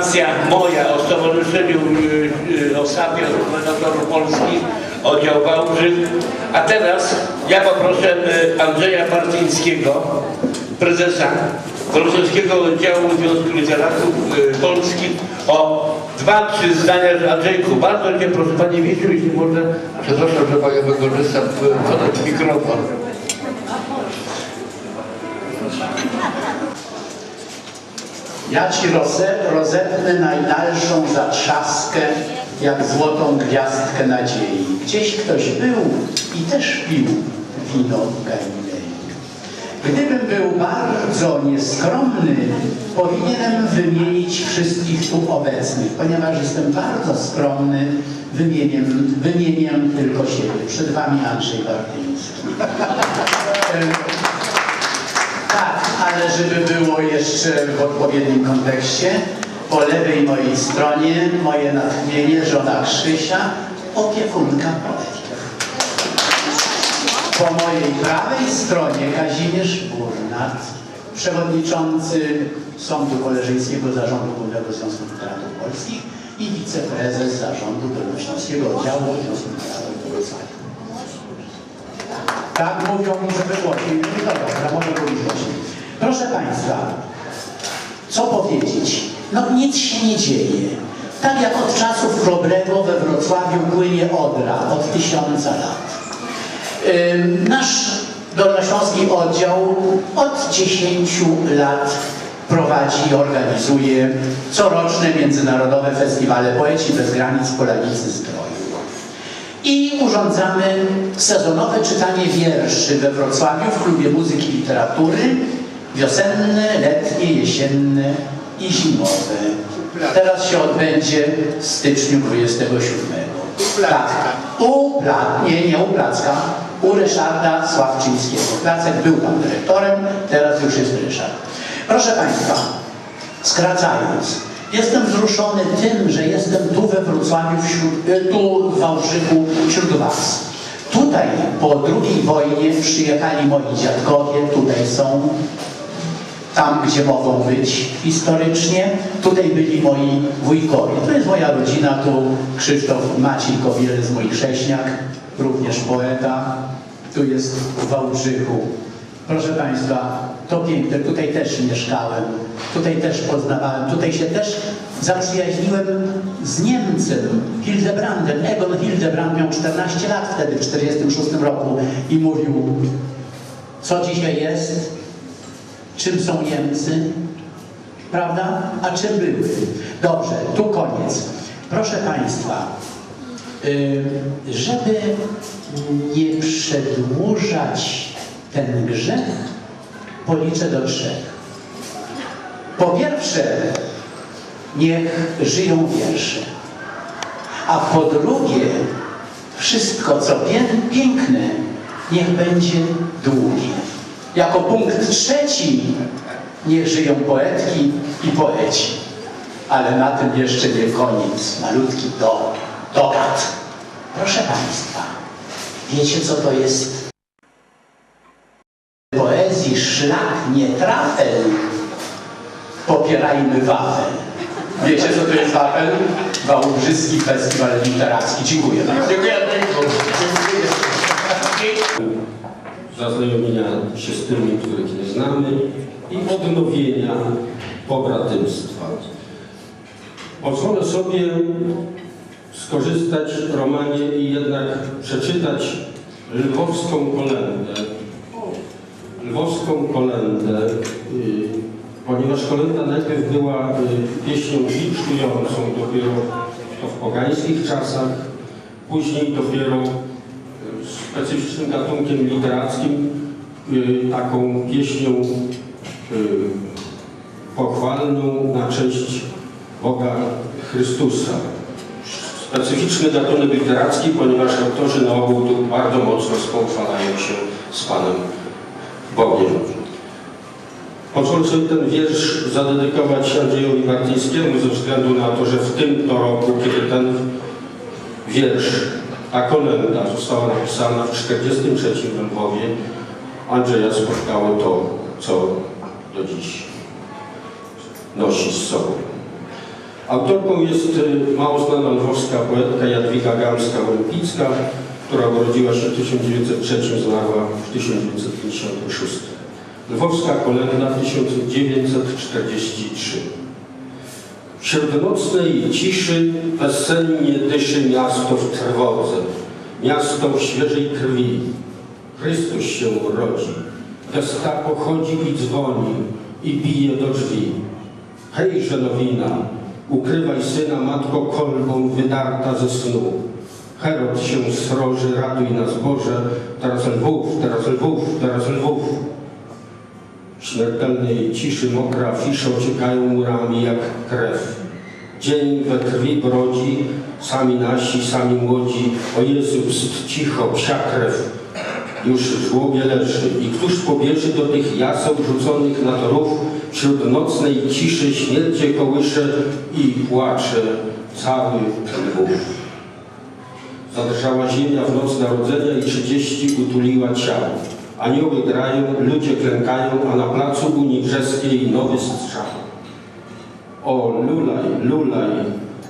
ekspansja moja o Stowarzyszeniu y, y, Osapia Organizatorów Polskich, oddział Wałbrzych. A teraz ja poproszę y, Andrzeja Martyńskiego, prezesa Wrocławskiego Oddziału Związku Literatów Polskich o dwa, trzy zdania. Andrzejku, bardzo Cię proszę Panie Wiciu, jeśli można, przepraszam, że Panią wykorzystam podać mikrofon. Ja ci roze, rozetnę najdalszą zatrzaskę, jak złotą gwiazdkę nadziei. Gdzieś ktoś był i też pił wino Galilei. Gdybym był bardzo nieskromny, powinienem wymienić wszystkich tu obecnych. Ponieważ jestem bardzo skromny, wymienię, wymienię tylko siebie. Przed wami Andrzej Bartyński. Ale żeby było jeszcze w odpowiednim kontekście, po lewej mojej stronie moje natchnienie, żona Krzysia, opiekunka poetki. Po mojej prawej stronie Kazimierz Burnat, przewodniczący Sądu Koleżyńskiego Zarządu Głównego Związku Literatów Polskich i wiceprezes Zarządu Dolnośląskiego Oddziału Związku Literatów Wrocławia. Tak mówią żeby głośniej. Mówię, dobra, może. Proszę Państwa, co powiedzieć? No nic się nie dzieje. Tak jak od czasów Chrobrego we Wrocławiu płynie Odra, od tysiąca lat. Nasz Dolnośląski Oddział od 10 lat prowadzi i organizuje coroczne międzynarodowe festiwale Poeci Bez Granic Polanicy Zdroju. I urządzamy sezonowe czytanie wierszy we Wrocławiu w Klubie Muzyki i Literatury. Wiosenne, letnie, jesienne i zimowe. Teraz się odbędzie w styczniu 27. Tak. U Pla, nie, nie u Placka, u Ryszarda Sławczyńskiego. Placek był tam dyrektorem, teraz już jest Ryszard. Proszę Państwa, skracając, jestem wzruszony tym, że jestem tu we Wrocławiu, wśród, e, tu w Wałbrzychu wśród Was. Tutaj po II wojnie przyjechali moi dziadkowie, tutaj są, tam gdzie mogą być historycznie. Tutaj byli moi wujkowie. To jest moja rodzina, tu Krzysztof Maciej Kowielec, mój chrześniak, również poeta. Tu jest w Wałbrzychu. Proszę Państwa, to piękne, tutaj też mieszkałem, tutaj też poznawałem, tutaj się też zaprzyjaźniłem z Niemcem, Hildebrandem. Egon Hildebrand miał 14 lat wtedy, w 1946 roku i mówił, co dzisiaj jest, czym są Niemcy, prawda? A czym były? Dobrze, tu koniec. Proszę Państwa, y, żeby nie przedłużać ten grzech, policzę do trzech. Po pierwsze, niech żyją wiersze. A po drugie, wszystko co pię- piękne, niech będzie długie. Jako punkt trzeci, niech żyją poetki i poeci. Ale na tym jeszcze nie koniec. Malutki do, dokat. Proszę Państwa, wiecie co to jest poezji szlak nie trafel, popierajmy wafel. Wiecie, co to jest wafel? Wałbrzyski Festiwal Literacki. Dziękuję bardzo. Dziękuję Andrzejku. Zaznajomienia się z tymi, których nie znamy i odnowienia pobratymstwa. Pozwolę sobie skorzystać w romanie i jednak przeczytać lwowską kolędę. Lwowską kolędę, y, ponieważ kolenda najpierw była y, pieśnią wicztującą dopiero to w pogańskich czasach, później dopiero specyficznym gatunkiem literackim, y, taką pieśnią y, pochwalną na cześć Boga Chrystusa. Specyficzny gatunek literacki, ponieważ autorzy na ogół tu bardzo mocno spochwalają się z Panem Bogiem. Pozwolę sobie ten wiersz zadedykować Andrzejowi Bartyńskiemu ze względu na to, że w tym to roku, kiedy ten wiersz, ta kolenda została napisana w 1943 w Lwowie, Andrzeja spotkało to, co do dziś nosi z sobą. Autorką jest y, mało znana lwowska poetka Jadwiga Gamska-Łępicka, która urodziła się w 1903, zmarła w 1956. Lwowska kolenda 1943. Wśród nocnej ciszy bezsennie dyszy miasto w trwodze, miasto w świeżej krwi. Chrystus się rodzi, gestapo chodzi i dzwoni i bije do drzwi. Hejże nowina, ukrywaj syna matko kolbą wydarta ze snu. Herod się sroży, ratuj nas Boże, teraz lwów, teraz lwów, teraz lwów. Śmiertelnej ciszy mokra fisze ociekają murami jak krew. Dzień we krwi brodzi, sami nasi, sami młodzi. O Jezu, pst, cicho, psia krew. Już w żłobie leży i któż pobierze do tych jaseł rzuconych na torów wśród nocnej ciszy śmiercie kołysze i płacze cały Lwów. Zadrżała ziemia w noc narodzenia i trzydzieści utuliła ciało. Anioły grają, ludzie klękają, a na placu Unii Brzeskiej nowy strzał. O, lulaj, lulaj,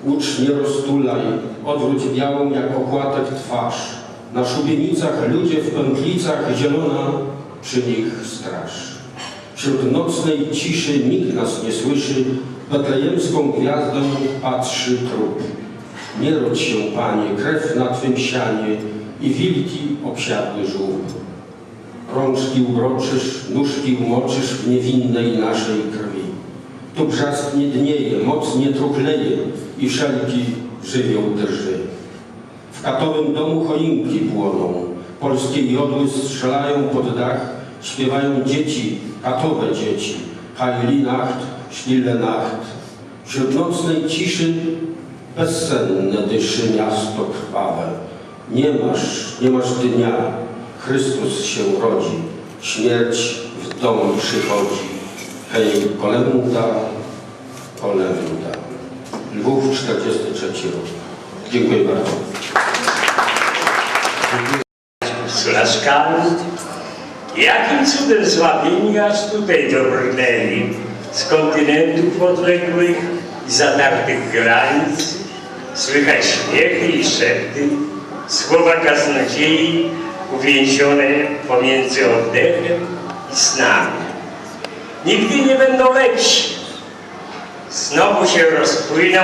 ucz nie roztulaj, odwróć białą jak opłatek twarz. Na szubienicach ludzie w pętlicach, zielona przy nich straż. Wśród nocnej ciszy nikt nas nie słyszy, betlejemską gwiazdą patrzy trup. Nie rodź się, Panie, krew na Twym sianie i wilki obsiadły żółb. Rączki ubroczysz, nóżki umoczysz w niewinnej naszej krwi. Tu brzask nie dnieje, moc nie truchleje i wszelki żywioł drży. W katowym domu choinki płoną, polskie jodły strzelają pod dach, śpiewają dzieci, katowe dzieci. Heili Nacht, Stille Nacht. Wśród nocnej ciszy bezsenne dyszy miasto krwawe. Nie masz, nie masz dnia, Chrystus się rodzi, śmierć w dom przychodzi. Hej, kolenda, kolenda. Lwów, 43 rok. Dziękuję bardzo. Slaszkami. Jakim cudem sławieni aż tutaj dobrnęli z kontynentów odległych i zatartych granic. Słychać śmiechy i szepty, słowa kaznodziei uwięzione pomiędzy oddechem i snami. Nigdy nie będą lepsi. Znowu się rozpłyną,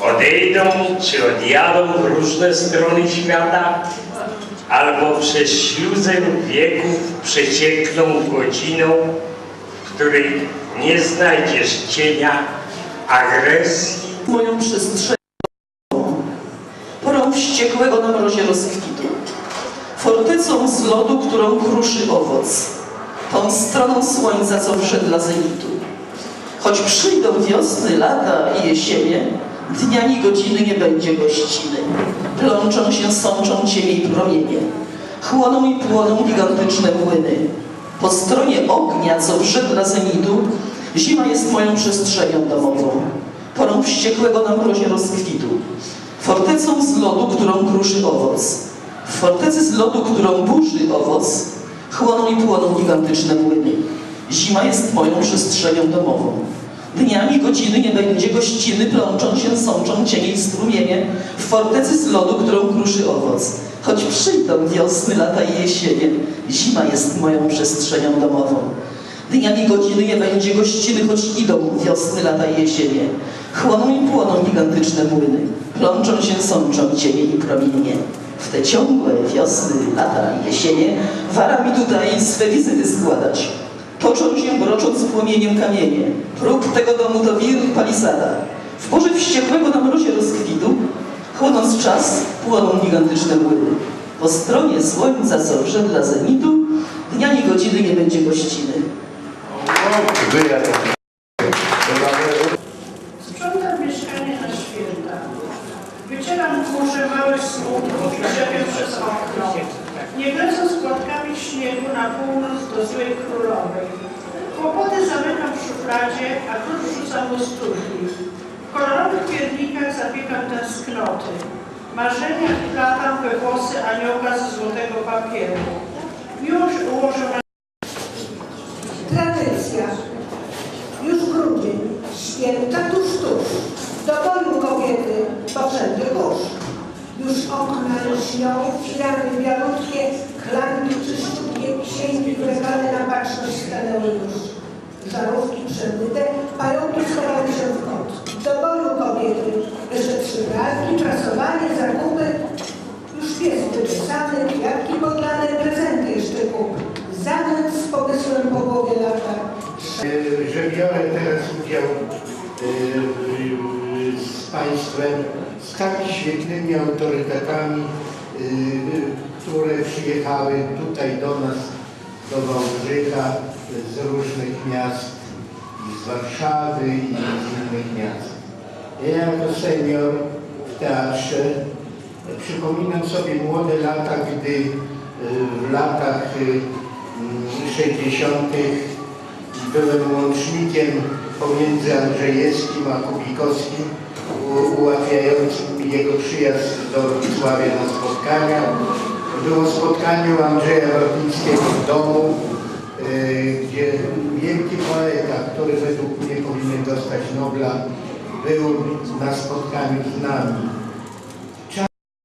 odejdą czy odjadą w różne strony świata, albo przez śluzę wieków przeciekną godziną, w której nie znajdziesz cienia agresji moją przestrzeń, porą wściekłego na mrozie rozkwitu, fortycą z lodu, którą kruszy owoc, tą stroną słońca, co wszedł dla zenitu. Choć przyjdą wiosny, lata i jesienie, dniami godziny nie będzie gościny. Plączą się, sączą cienie i promienie, chłoną i płoną gigantyczne młyny. Po stronie ognia, co wszedł dla zenitu, zima jest moją przestrzenią domową porą wściekłego na mrozie rozkwitu, fortecą z lodu, którą kruszy owoc. Fortecy z lodu, którą burzy owoc, chłoną i płoną gigantyczne młyny. Zima jest moją przestrzenią domową. Dniami godziny nie będzie gościny, plączą się, sączą cienie i strumienie w fortecy z lodu, którą kruszy owoc. Choć przyjdą wiosny, lata i jesienie, zima jest moją przestrzenią domową. Dniami godziny nie będzie gościny, choć idą wiosny, lata i jesienie. Chłoną i płoną gigantyczne młyny, plączą się, sączą cienie i promienie. W te ciągłe wiosny, lata i jesienie wara mi tutaj swe wizyty składać. Toczą się, brocząc płomieniem kamienie. Próg tego domu to wir w palisadach. W porze wściekłego na mrozie rozkwitu, chłonąc czas, płoną gigantyczne młyny. Po stronie słońca, wszedł dla zenitu, dniami godziny nie będzie gościny. Wycieram kurze małe smutki i drzewię przez okno. Nie lecę z płatkami śniegu na północ do złej królowej. Kłopoty zamykam w szufladzie, a klucz rzucam do studni. W kolorowych piernikach zapiekam tęsknoty. Marzenia wplatam we włosy anioła ze złotego papieru. Już ułożona aniołów i ramy białutkie, klanki czy sztukie księgi wlegane na baczność stanęły już. Żarówki przemyte, pająki schowały się w kąt. Do boju kobiety, jeszcze przybraki, czasowanie, zakupy. Już pies wyczesany, kwiatki podlane, prezenty jeszcze kup. Zamęt z pomysłem po głowie lata. że biorę teraz udział y, z Państwem, z tak świetnymi autorytetami, które przyjechały tutaj do nas, do Wałbrzycha, z różnych miast, z Warszawy i z innych miast. Ja jako senior w teatrze przypominam sobie młode lata, gdy y, w latach y, mm, 60 byłem łącznikiem pomiędzy Andrzejewskim a Kubikowskim, u- ułatwiającym mi jego przyjazd do Wrocławia na spotkania. Było spotkanie u Andrzeja Warpińskiego w domu, y, gdzie wielki poeta, który według mnie powinien dostać Nobla, był na spotkaniu z nami.